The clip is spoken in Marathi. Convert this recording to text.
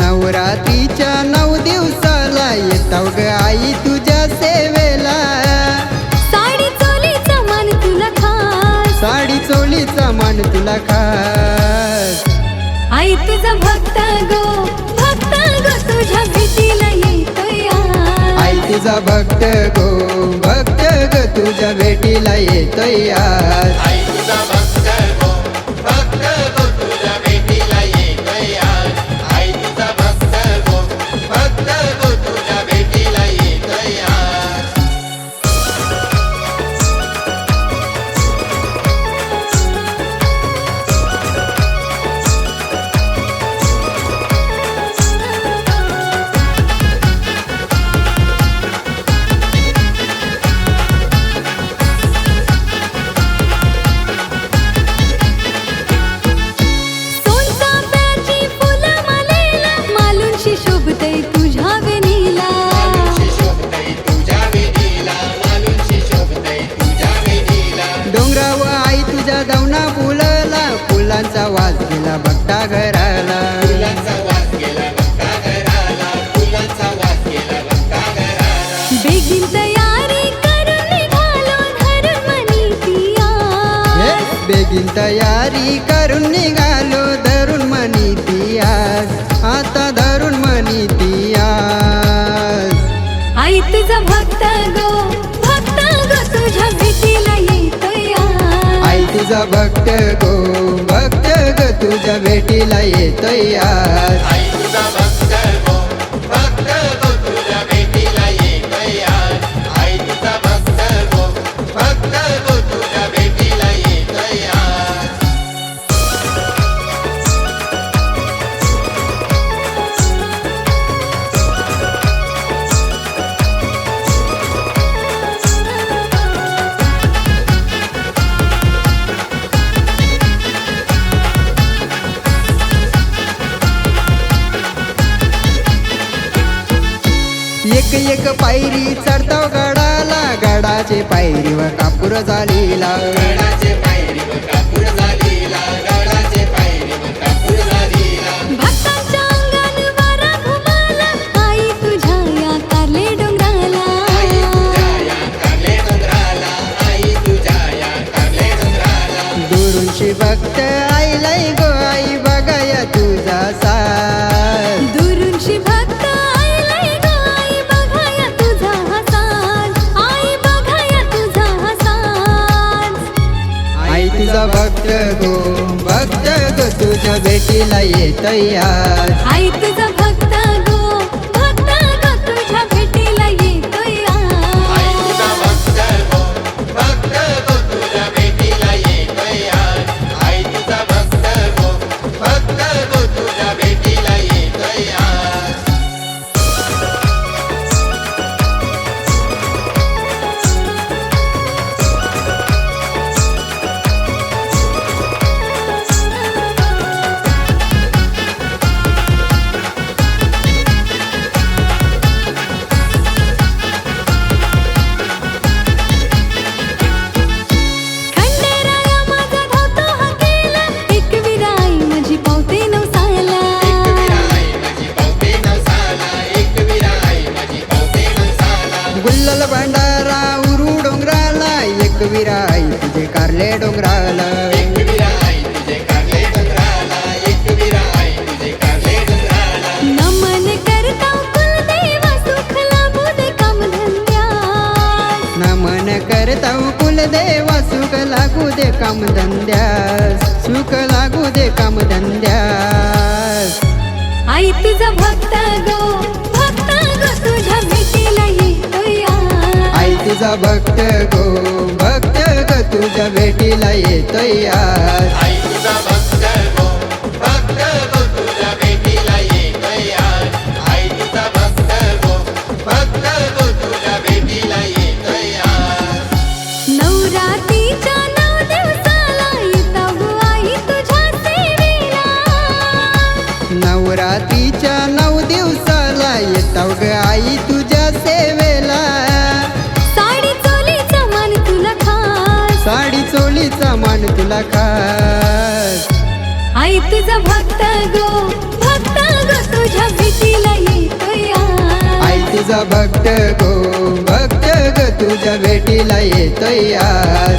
नवरात्रीच्या नऊ दिवसाला येताव ग आई तुझ्या सेवेला. साडी चोलीचा मान तुला खास. साडी चोलीचा मान तुला खास. आई तुझा भक्त गो भक्त गो तुझ्या भेटीला आई तुझा भक्त गो भक्त ग तुझ्या भेटीला येतोय या वास गेला भक्ता घराला. बेगीन तयारी करून निघालो धरून हे, बेगीन तयारी करून निघालो धरून मनी पियास आता धरून मनी पियास आई तुझा भक्त गो भक्त गो तुझ्या भेटीला आज. आई तुझा भक्त गो भेटीला येतोय आज एक पायरी चढताव गडाला. गडाचे पायरी व कापूर झालेला. गडाचे तुझ्या भेटीला येतोय आज कारले डोंगराला. नमन करता कुलदेवा सुख लाभू दे कामधंद्या. नमन करता कुलदेवा सुख लागू दे कामधंद्यास सुख लागू दे कामधंद्यास आई तुझा भक्त गो भक्त गो तुझ्या भेटीला येतोय. आज. आई तुझा भक्त येतोय खास आई तुझा भक्त गो भक्त गो तुझ्या भेटीला येतोय. आई तुझा भक्त गो भक्त ग तुझ्या भेटीला येतोय आज